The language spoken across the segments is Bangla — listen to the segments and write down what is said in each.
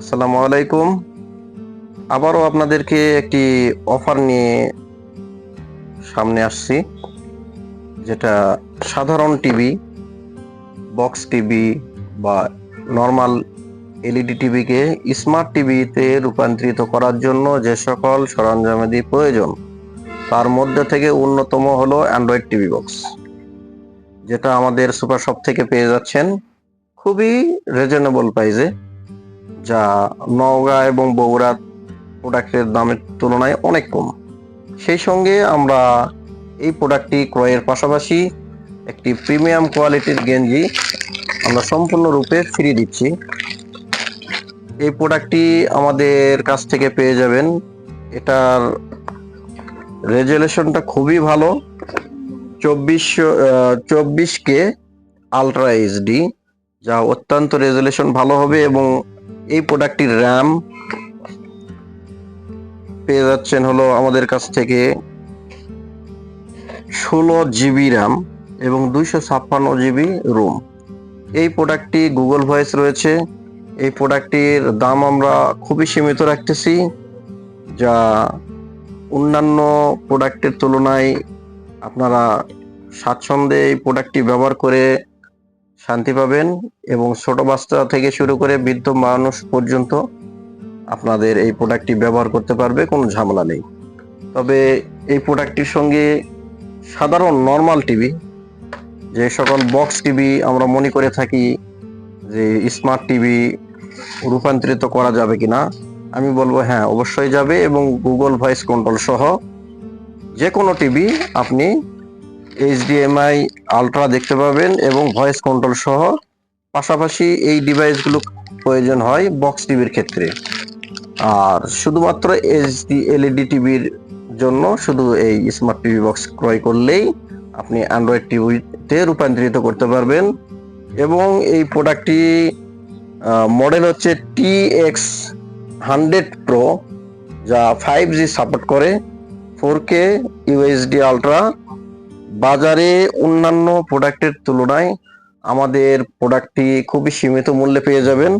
আসসালামু আলাইকুম। আবারও আপনাদেরকে একটি অফার নিয়ে সামনে আসছি, যেটা সাধারণ টিভি, বক্স টিভি বা নর্মাল এলইডি টিভিকে স্মার্ট টিভিতে রূপান্তরিত করার জন্য যে সকল সরঞ্জামাদি প্রয়োজন, তার মধ্যে থেকে অন্যতম হলো অ্যান্ড্রয়েড টিভি বক্স, যেটা আমাদের সুপার শপ থেকে পেয়ে যাচ্ছেন। খুবই রিজনেবল প্রাইসে যা নওগাঁ এবং বগুড়া প্রোডাক্টের দামের তুলনায় অনেক কম। সেই সঙ্গে আমরা এই প্রোডাক্টটি ক্রয়ের পাশাপাশি একটি প্রিমিয়াম কোয়ালিটির গেঞ্জি আমরা সম্পূর্ণরূপে ফ্রি দিচ্ছি। এই প্রোডাক্টটি আমাদের কাছ থেকে পেয়ে যাবেন। এটার রেজুলেশনটা খুবই ভালো। চব্বিশশো চব্বিশ কে আলট্রা এইচডি যা অত্যন্ত রেজুলেশন ভালো হবে এবং এই প্রোডাক্টটির র্যাম পেয়ে যাচ্ছেন হলো আমাদের কাছ থেকে ষোলো জিবি র্যাম এবং দুইশো ছাপ্পান্ন জিবি রোম এই প্রোডাক্টটি গুগল ভয়েস রয়েছে। এই প্রোডাক্টটির দাম আমরা খুবই সীমিত রাখতেছি, যা অন্যান্য প্রোডাক্টের তুলনায় আপনারা স্বাচ্ছন্দ্যে এই প্রোডাক্টটি ব্যবহার করে শান্তি পাবেন এবং ছোট বাচ্চা থেকে শুরু করে বৃদ্ধ মানুষ পর্যন্ত আপনাদের এই প্রোডাক্টটি ব্যবহার করতে পারবে, কোনো ঝামেলা নেই। তবে এই প্রোডাক্টটির সঙ্গে সাধারণ নর্মাল টিভি যে সকল বক্স টিভি আমরা মনে করে থাকি যে স্মার্ট টিভি রূপান্তরিত করা যাবে কিনা, আমি বলব হ্যাঁ অবশ্যই যাবে এবং গুগল ভয়েস কন্ট্রোল সহ যে কোনো টিভি আপনি এইচডিএমআই আলট্রা দেখতে পাবেন এবং ভয়েস কন্ট্রোল সহ। পাশাপাশি এই ডিভাইসগুলো প্রয়োজন হয় বক্স টিভির ক্ষেত্রে। আর শুধুমাত্র এইচডি এলইডি টিভির জন্য শুধু এই স্মার্ট টিভি বক্স ক্রয় করলেই আপনি অ্যান্ড্রয়েড টিভিতে রূপান্তরিত করতে পারবেন। এবং এই প্রোডাক্টটি মডেল হচ্ছে টি এক্স হান্ড্রেড প্রো যা ফাইভ জি সাপোর্ট করে। ফোর কে ইউএসডি আলট্রা বাজারে অন্যান্য প্রোডাক্টের তুলনায় আমাদের প্রোডাক্টটি খুবই সীমিত মূল্যে পেয়ে যাবেন।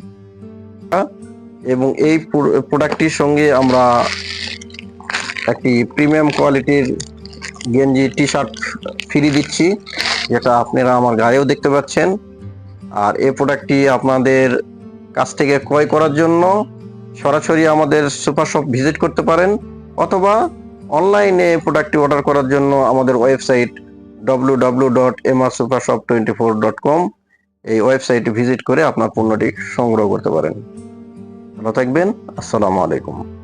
এবং এই প্রোডাক্টটির সঙ্গে আমরা একটি প্রিমিয়াম কোয়ালিটির গেঞ্জি টি শার্ট ফ্রি দিচ্ছি, যেটা আপনারা আমার গায়েও দেখতে পাচ্ছেন। আর এই প্রোডাক্টটি আপনাদের কাছ থেকে ক্রয় করার জন্য সরাসরি আমাদের সুপার শপ ভিজিট করতে পারেন, অথবা অনলাইনে প্রোডাক্টটি অর্ডার করার জন্য আমাদের website W dot super shop twenty four dot com এই ওয়েবসাইটে ভিজিট করে আপনার পণ্যটি সংগ্রহ করতে পারেন। ভালো থাকবেন, আসসালামু আলাইকুম।